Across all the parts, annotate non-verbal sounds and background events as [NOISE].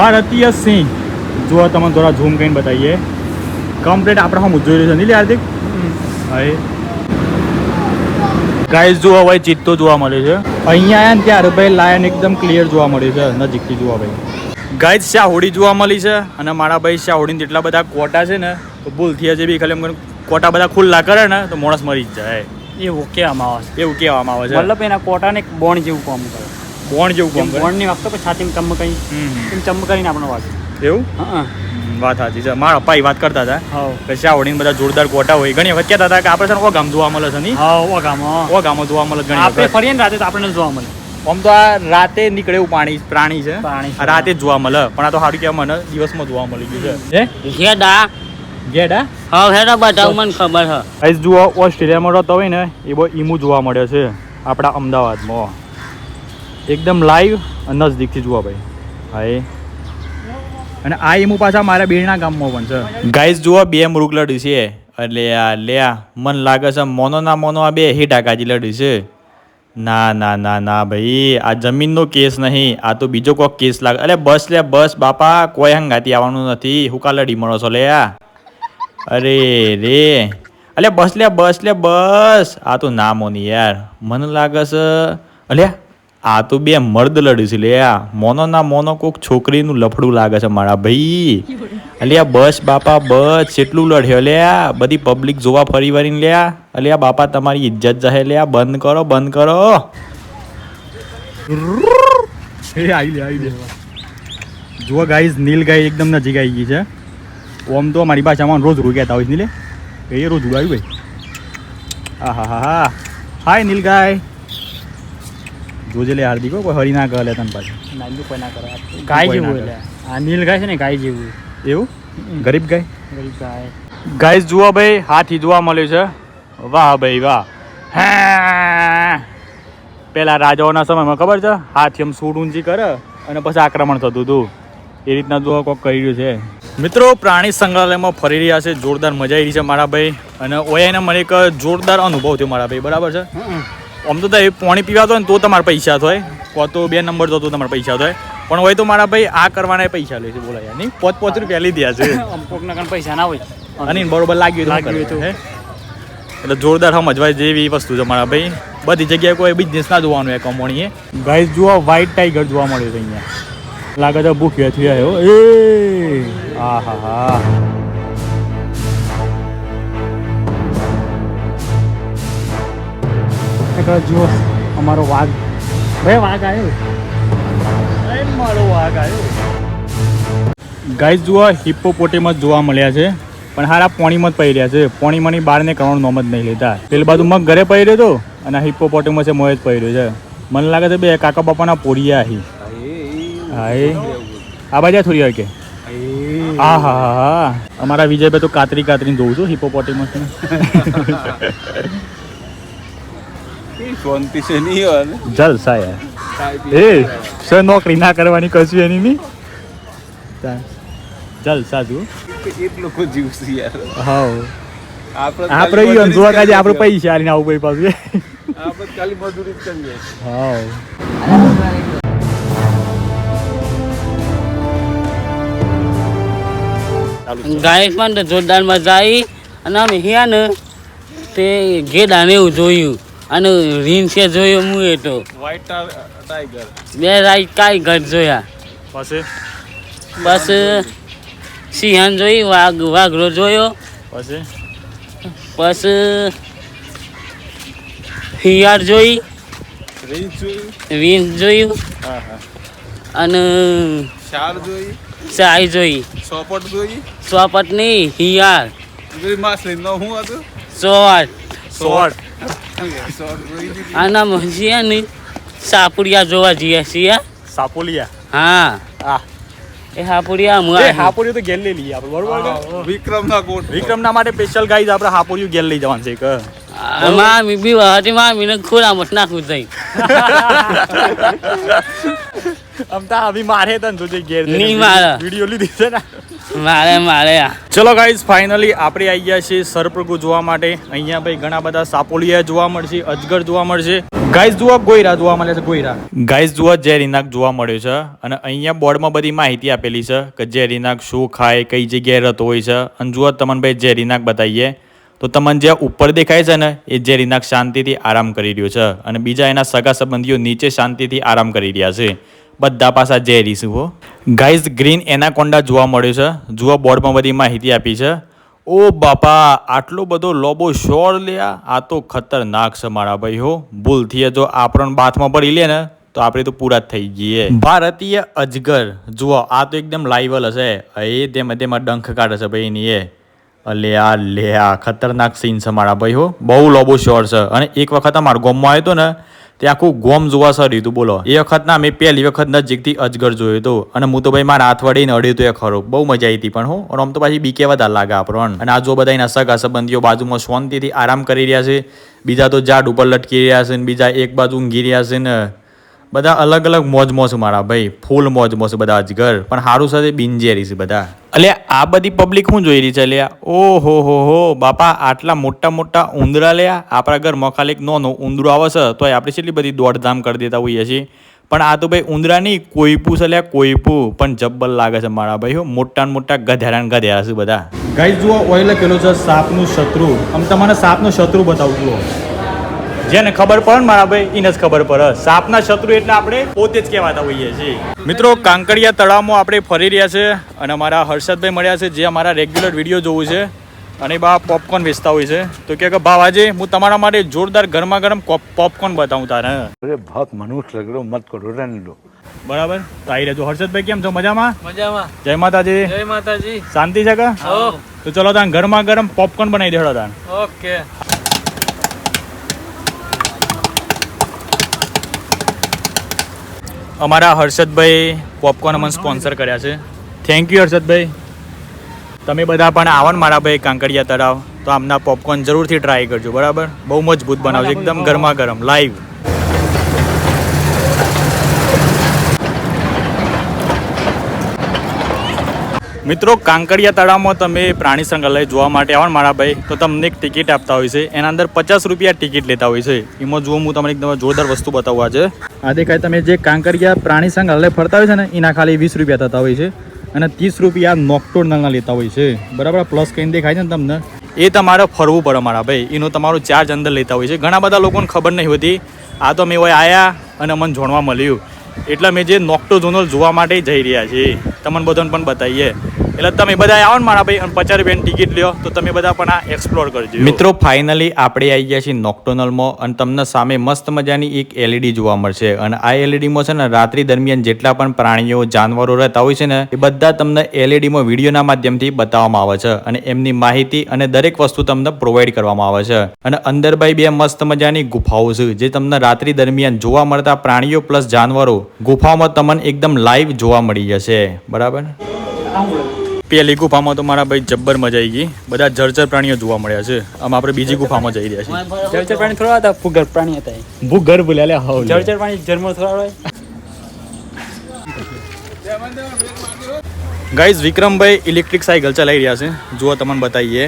ભારતીય સિંહ. જો તમે થોડા ઝૂમ કરીને બતાવીએ. કમ્પ્લીટ આપણે હું જોઈ રહ્યું છે નહીં હાર્દિક? હા ગાઈસ જોવા ભાઈ ચિત્તો જોવા મળે છે. અહીંયા આવ્યા ને ત્યારે ભાઈ લાયન એકદમ ક્લિયર જોવા મળ્યું છે. નજીકથી જોવા ભાઈ. ગાઈસ શાહોડી જોવા મળી છે અને મારા ભાઈ શાહોડીને જેટલા બધા કોટા છે ને તો ભૂલથી હજી બી. ખાલી એમ કોટા બધા ખુલ્લા કરે ને તો માણસ મરી જ જાય. એવું કહેવામાં આવે છે. એવું કહેવામાં આવે છે. મતલબ એના કોટાને એક બોણ જેવું કામ કરે. બોણ જેવું કામ કરે. બોણની વખતે પછી છાતીમાં ચમ કરી. એમ ચમ કરીને આપણો વાગે એવું? હા વાત સાચી છે. મારા પપ્પા એ વાત કરતા હતા હા પછી આવડીને બધા જોરદાર કોટા હોય. ઘણી વખત કહેતા હતા કે આપણે છે ને ઓ ગામ જોવા મળે છે નહીં હા ઓગામાં ઓ ગામો જોવા મળે છે ઘણી આપણે ફરીએ ને રાતે તો આપણને જોવા મળે. આમ તો આ રાતે નીકળે એવું પાણી પ્રાણી છે. પ્રાણી રાતે જ જોવા મળે. પણ આ તો સારું કે મને દિવસમાં જોવા મળી ગયું છે. હે? હેડા ગેડા હા હેડા બતાવ મને ખબર છે ગાઈસ જુઓ ઓસ્ટ્રેલિયામાં રહેતો હોય ને એ બહુ ઈમુ જોવા મળે છે. આપણા અમદાવાદમાં. એકદમ લાઈવ અને નજદીકથી જુઓ ભાઈ. હા એ અને આ એમુ પાછા મારા બેડના ગામમાં પણ છે. ગાઈસ જુઓ બે મૃગ લડી છે. એટલે આ લે આ મન લાગે છે મોનો ના મોનો આ બે હીટા કાજી લડી છે. ના ના ના ના ભાઈ આ જમીનનો કેસ નહીં આ તો બીજો કોઈક કેસ લાગે. અરે બસ લે બસ બાપા કોઈ હંગાતી આવવાનું નથી. હું કા લડી મળો છો લે આ. અરે રે. અલે બસ લે બસ લે બસ. આ તો ના મોની યાર. મને લાગે છે અલ્યા આ તો બે મર્દ લડ્યું છે. લે આ, મોનો ના મોનો કોક છોકરીનું લફડું લાગે છે મારા ભાઈ. અલ્યા બસ બાપા, બસ કેટલું લડ્યો. આ, બધી પબ્લિક જોવા ફરી વળીને અલે આ બાપા, તમારી ઇજ્જત લે આ, બંધ કરો બંધ કરો. એ આવી લે આવી લે. જુઓ ગાઈઝ નીલ ગાય એકદમ નજીક આવી ગઈ છે. ઓમ તો મારી ભાષામાં રોજ રોગ્યા હતા હોય નીલે. એ રોજ ઉગાવ્યું ભાઈ હા હા હા હા હાય નીલ ગાય જોજે લે હાર્દિકો કોઈ હરી ના કહે તને પાછું. નાલ્યું કોઈ ના કરે. ગાય જેવું એટલે આ નીલ ગાય છે ને ગાય જેવું એવું? ગરીબ ગાય? ગરીબ ગાય. ગાય જુઓ ભાઈ હાથી જોવા મળ્યું છે. વાહ ભાઈ વાહ. હે. પેલા રાજાઓના સમયમાં ખબર છે? હાથી એમ સૂટ ઊંચી કરે અને પછી આક્રમણ થતું હતું. એ રીતના જો કોક કરી રહ્યું છે. મિત્રો પ્રાણી સંગ્રહાલયમાં ફરી રહ્યા છે. જોરદાર મજા આવી રહી છે મારા ભાઈ. અને ઓયાને મને એક જોરદાર અનુભવ થયો મારા ભાઈ. બરાબર છે? આમ તો એ પાણી પીવાતો હોય ને તો તમારા પૈસા થાય. કો તો બે નંબર તો તો તમારા પૈસા થાય. પણ હોય તો મારા ભાઈ આ કરવાના પૈસા લે છે બોલા યાર. નહીં પોત પોત રૂપિયા લઈ દયા છે કોકના કારણે પૈસા ના હોય. અને બરોબર લાગ્યું તો લાગ્યું હતું. એટલે જોરદાર સમજવાય જેવી વસ્તુ છે મારા ભાઈ. બધી જગ્યાએ કોઈ બિઝનેસ ના જોવાનું એ કમોણીએ. ગાઈસ જુઓ વ્હાઈટ ટાઈગર જોવા મળ્યું છે અહીંયા. લાગે છે ભૂખ્યા થયા હો. એ! આ હા હા જુઓ અમારો વાઘ. બે વાઘ આવ્યો મારો વાઘ આવ્યો ગાઈસ જુઓ હિપ્પોપોટેમસ જોવા મળ્યા છે. પણ હારા પોણીમાં જ પડી રહ્યા છે. પોણીમાંની બહારને કરવાનું નોમ જ નહીં લેતા. પેલી બાજુ મગ ઘરે પડી રહ્યો હતો અને આ હિપ્પોપોટેમસ એ મોએ જ પડી રહ્યો છે. મને લાગે છે બે કાકા બાપાના પોરિયા હી હા એ આ બાજુ થોડી વાર કે? હા હા હા હા. અમારા વિજયભાઈ તો કાતરી કાતરીને જોઉં છું હિપોપોટેમસ [LAUGHS] શાંતિ છે? નહીં હોય જલસા યાર એ સર નોકરી ના કરવાની કશું એની ની જલસા તું એક લોકો જીવશે યાર. હા આપણે આપણે ઈ અંધવા કાજે આપણે પૈસા આલીને આવું ભાઈ પાછું. આપણે ખાલી મજૂરી જ કરીએ. હા ચાલુ પણ જોરદાર મજા આવી અને અમે હિયા ને તે ઘેડાને એવું જોયું. અને રીંછે જોયો હું એ તો. વ્હાઈટ ટાઈગર બે રાઈટ કાંઈ ઘર જોયા. પછી? બસ સિંહણ જોઈ વાઘ વાઘરો જોયો. પછી? બસ હિયાર જોઈ. રેન્જ જોયું? અને શાર જોઈ? ચાય જોઈ. ચોપટ જોઈ? ચોપટની હિયાર. પેલી માછલી નો હતું. આના મજીયા ને સાપુડિયા જોવા જઈએ છીએ. સાપોલિયા? હા. આ. એ હાપુડિયા એ હાપુડિયું તો ગેલ લઈ લઈએ આપણે બરોબર છે? વિક્રમના કોટ વિક્રમના માટે સ્પેશિયલ ગાઈઝ આપણે હાપોલિયું ગેલ લઈ જવાનું છે કે મામી મીબી વાહતી મામી ને ખોરા મત નાખું થઈ [LAUGHS] આમ તો આવી મારે તને તું ઘેર નહીં મારે. વીડિયો લીધી છે ને. મારે મારે. ચલો ગાઈઝ ફાઇનલી આપણે આવી ગયા છીએ સરપ્રગુ જોવા માટે. અહીંયા ભાઈ ઘણા બધા સાપોલિયા જોવા મળશે અજગર જોવા મળશે. ગાઈઝ જોવા ગોયરા જોવા મળે છે ગોયરા. ગાઈઝ જોવા જેરીનાક જોવા મળ્યો છે અને અહીંયા બોર્ડમાં બધી માહિતી આપેલી છે કે જેરીનાક શું ખાય કઈ જગ્યાએ રહેતો હોય છે. અને જુઓ તમને ભાઈ જેરીનાક બતાવીએ. તો તમને જે ઉપર દેખાય છે ને એ જેરીનાક શાંતિથી આરામ કરી રહ્યો છે. અને બીજા એના સગા સંબંધીઓ નીચે શાંતિથી આરામ કરી રહ્યા છે. બધા પાસા જે શું હો. ગાઈઝ ગ્રીન એનાકોન્ડા જોવા મળ્યો છે. જુઓ, બોર્ડમાં બધી માહિતી આપી છે. ઓ બાપા, આટલો બધો લોબો શોર લ્યા. આ તો ખતરનાક છે મારા ભાઈ હો. ભૂલથી જો આપણને બાથમાં પડી લે ને, તો આપણે તો પૂરા થઈ જઈએ ભારતીય અજગર, જુઓ, આ તો એકદમ લાઈવલ હશે. એ તેમાં તેમાં ડંખ કાઢે છે ભાઈ એની એ. લે, આ ખતરનાક સીન છે મારા ભાઈ હો. બહુ લોબો શોર છે. અને એક વખત અમારા ગોમમાં આવ્યો હતો ને તે આખું ગોમ જોવા સર્યું હતું બોલો. એ વખત ના મેં પહેલી વખત નજીકથી અજગર જોયો હતો. અને હું તો ભાઈ મારા હાથ વળીને અડ્યું હતું એ ખરો. બહુ મજા આવી હતી પણ હું. અને આમ તો પાછી બીકે વધારે લાગે આપણને અને આ જો બધા એના સગા સંબંધીઓ બાજુમાં શાંતિથી આરામ કરી રહ્યા છે. બીજા તો ઝાડ ઉપર લટકી રહ્યા છે ને બીજા એક બાજુ ઊંઘી રહ્યા છે ને બધા અલગ અલગ મોજ મોજ મારા ભાઈ. ફૂલ મોજ મોજ બધા અજગર. પણ સારું સાથે બિનજેરી છે બધા. એટલે આ બધી પબ્લિક શું જોઈ રહી છે લ્યા ઓ હો હો. હો બાપા આટલા મોટા મોટા ઉંદરા લ્યા આપણા ઘર મખાલિક નો નો ઉંદરો આવે છે તો આપણે કેટલી બધી દોડધામ કરી દેતા હોઈએ છીએ. પણ આ તો ભાઈ ઉંદરા નહીં કોઈપું છે લ્યા કોઈપું. પણ જબ્બલ લાગે છે મારા ભાઈ હો. મોટા ને મોટા ગધેરા ને ગધેરા છે બધા. ગાઈ જુઓ ઓઇલ લખેલું છે સાપનું શત્રુ. આમ તમારે સાપનું શત્રુ બતાવું જુઓ. જેને ખબર પડે મારા ભાઈ એને જ ખબર પડે. સાપના શત્રુ એટલે આપણે પોતે જ કહેવાતા હોઈએ છીએ. મિત્રો કાંકરિયા તળાવમાં આપણે ફરી રહ્યા છે અને અમારા હર્ષદભાઈ મળ્યા છે જે અમારા રેગ્યુલર વીડિયો જોવું છે અને બા પોપકોર્ન વેચતા હોય છે. તો કે ભાવ આજે હું તમારા માટે જોરદાર ગરમા ગરમ પોપકોર્ન બતાવું તારે. અરે ભાત મનુષ્ય લગ મત કરો રન લો બરાબર? તાઈ આવી રહેજો. હર્ષદભાઈ કેમ છો? મજામાં? મજામાં. જય માતાજી. જય માતાજી. શાંતિ છે કે? તો ચલો તાન ગરમા ગરમ પોપકોર્ન બનાવી દેડો તાન. ઓકે. અમારા હર્ષદભાઈ પોપકોર્ન અમને સ્પોન્સર કર્યા છે. થેન્ક યુ હર્ષદભાઈ. તમે બધા પણ આવો ને મારા ભાઈ કાંકરિયા તળાવ. તો આમના પોપકોર્ન જરૂરથી ટ્રાય કરજો બરાબર? બહુ મજબૂત બનાવજો એકદમ ગરમા ગરમ લાઈવ મિત્રો, કાંકરિયા તળાવમાં તમે પ્રાણી સંગ્રહાલય જોવા માટે આવો મારા ભાઈ, તો તમને એક ટિકિટ આપતા હોય છે. એના અંદર પચાસ રૂપિયા ટિકિટ લેતા હોય છે. એમાં જુઓ, હું તમને એકદમ જોરદાર વસ્તુ બતાવવા છે આ દેખાય તમે જે કાંકરિયા પ્રાણી સંગ્રહાલય ફરતા હોય છે ને, એના ખાલી વીસ રૂપિયા થતા હોય છે અને ત્રીસ રૂપિયા નોકટોનલના લેતા હોય છે. બરાબર? પ્લસ કહીને દેખાય છે ને તમને. એ તમારે ફરવું પડે મારા ભાઈ. એનો તમારો ચાર્જ અંદર લેતા હોય છે. ઘણા બધા લોકોને ખબર નહીં હોતી. આ તો મેં હોય આવ્યા અને મને જાણવા મળ્યું. એટલે અમે જે નોકટો ઝોનલ જોવા માટે જઈ રહ્યા છીએ. તમને બધાને પણ બતાવીએ. એટલે તમે બધા આવો ને મારા ભાઈ અને પચાસ રૂપિયાની ટિકિટ લ્યો તો તમે બધા પણ આ એક્સપ્લોર કરજો. મિત્રો ફાઇનલી આપણે આવી ગયા છીએ નોક્ટોનલમાં અને તમને સામે મસ્ત મજાની એક એલઈડી જોવા મળશે. અને આ એલઈડીમાં છે ને રાત્રિ દરમિયાન જેટલા પણ પ્રાણીઓ જાનવરો રહેતા હોય છે ને એ બધા તમને એલઈડીમાં વિડીયોના માધ્યમથી બતાવવામાં આવે છે. અને એમની માહિતી અને દરેક વસ્તુ તમને પ્રોવાઈડ કરવામાં આવે છે. અને અંદર ભાઈ બે મસ્ત મજાની ગુફાઓ છે જે તમને રાત્રિ દરમિયાન જોવા મળતા પ્રાણીઓ પ્લસ જાનવરો ગુફાઓમાં તમને એકદમ લાઈવ જોવા મળી જશે. બરાબર? પેલી ગુફામાં તો મારા ભાઈ જબ્બર મજા આવી ગઈ. બધા જળચર પ્રાણીઓ જોવા મળ્યા છે. આમ આપણે બીજી ગુફામાં જઈ રહ્યા છીએ. જળચર પ્રાણી થોડા હતા ભૂગર પ્રાણી હતા એ. ભૂગર બોલ્યા લે હાવ જળચર પ્રાણી જન્મ થોડા હોય. ગાઈઝ વિક્રમભાઈ ઇલેક્ટ્રિક સાયકલ ચલાવી રહ્યા છે. જુઓ તમને બતાવીએ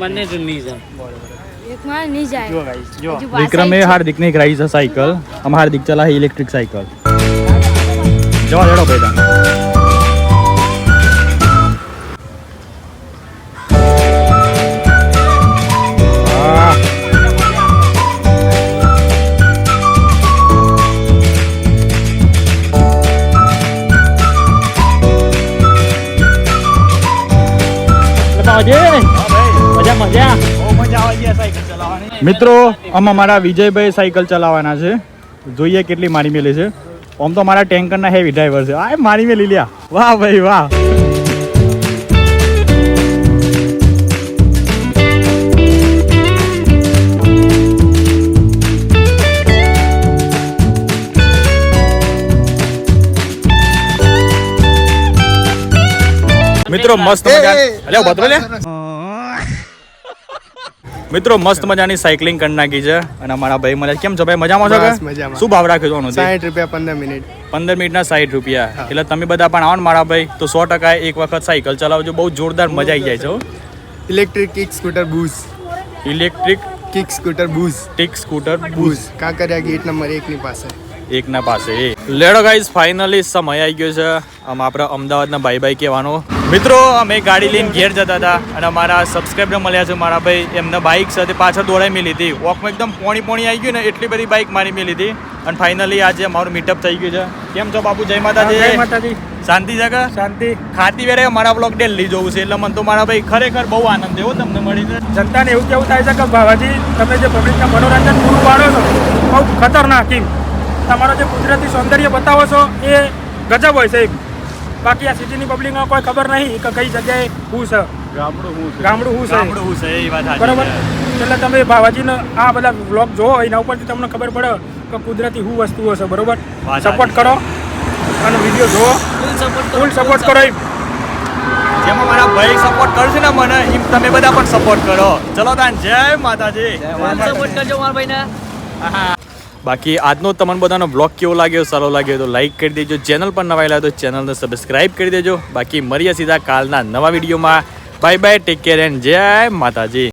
બ્રેકમાં ને જ નહીં જાય. એક માં નહીં જાય. જો ગાઈસ જો. હજુ પાછા વિક્રમે જ છે. હાર્દિકને એક રાઈ છે સાયકલ. આમ હાર્દિક ચલાવે ઇલેક્ટ્રિક સાયકલ. જવા દેડો બેટા. તાન. મજા મજા. મિત્રો આમ અમારા વિજયભાઈ સાયકલ ચલાવવાના છે. જોઈએ કેટલી મારી મેલી છે. આમ તો મારા ટેન્કરના હેવી ડ્રાઈવર છે. આ મારી મેલી લ્યા. વાહ ભાઈ વાહ. મિત્રો મસ્ત મજા અલ્યા બદલો લે મિત્રો મસ્ત મજાની સાયકલિંગ કરી નાખી છે. અને અમારા ભાઈ મને કેમ છો ભાઈ? મજામાં છો? શું ભાવ રાખ્યો છો? સાઠ રૂપિયા પંદર મિનિટ. પંદર મિનિટના સાઠ રૂપિયા. એટલે તમે બધા પણ આવો ને મારા ભાઈ તો સો ટકા એક વખત સાયકલ ચલાવજો. બહુ જોરદાર મજા આવી જાય છે electric kick scooter Booz electric kick scooter Booz kick scooter Booz Kankaria gate number એકની પાસે. એકના પાસે. લેડો ગાઈઝ ફાઇનલી સમય આવી ગયો છે. આમ આપણા અમદાવાદના ભાઈ ભાઈ કહેવાનો. મિત્રો અમે ગાડી લઈને ઘેર જતા હતા અને અમારા સબસ્ક્રાઈબર મળ્યા છે મારા ભાઈ. એમને બાઇક સાથે પાછળ દોડાઈ મેલી હતી વોકમાં એકદમ પોણી પોણી આવી ગયું ને એટલી બધી બાઇક મારી મેં હતી અને ફાઇનલી આજે અમારું મીટઅપ થઈ ગયું છે. કેમ છો બાપુ? જય માતાજી. માતાજી. શાંતિ છે શાંતિ. ખાતી વેરે મારા બ્લોગ ડેલી જોવું છે એટલે મને તો મારા ભાઈ ખરેખર બહુ આનંદ એવો તમને મળી છે જનતાને એવું કેવું થાય છે કે ભાવાજી તમે જે પબ્લિકના મનોરંજન પૂરું પાડો છો બહુ ખતરનાક તમારો જે કુદરતી સૌંદર્ય બતાવો છો એ ગજબ હોય છે બાકી આ સિટીની પબ્લિકમાં કોઈ ખબર નહીં કે કઈ જગ્યાએ શું છે. ગામડું હું છે. ગામડું શું છે. ગામડું હું છે એ વાત બરાબર? એટલે તમે બાબાજીનો આ બધા વ્લોગ જોવો એના ઉપરથી તમને ખબર પડે કે કુદરતી શું વસ્તુઓ છે બરોબર? સપોર્ટ કરો અને વીડિયો જોવો ફૂલ સપોર્ટ કરો એમ. જેમાં મારા ભાઈ સપોર્ટ કરશે ને મને એમ તમે બધા પણ સપોર્ટ કરો. ચલો તાન જય માતાજી. બાકી આજનો તમને બધાનો બ્લોગ કેવો લાગ્યો, સારો લાગ્યો તો લાઈક કરી દેજો. ચેનલ પર નવા આવ્યા તો ચેનલને સબસ્ક્રાઇબ કરી દેજો. બાકી મળીએ સીધા કાલના નવા વિડીયોમાં. Bye bye take care and જય માતાજી.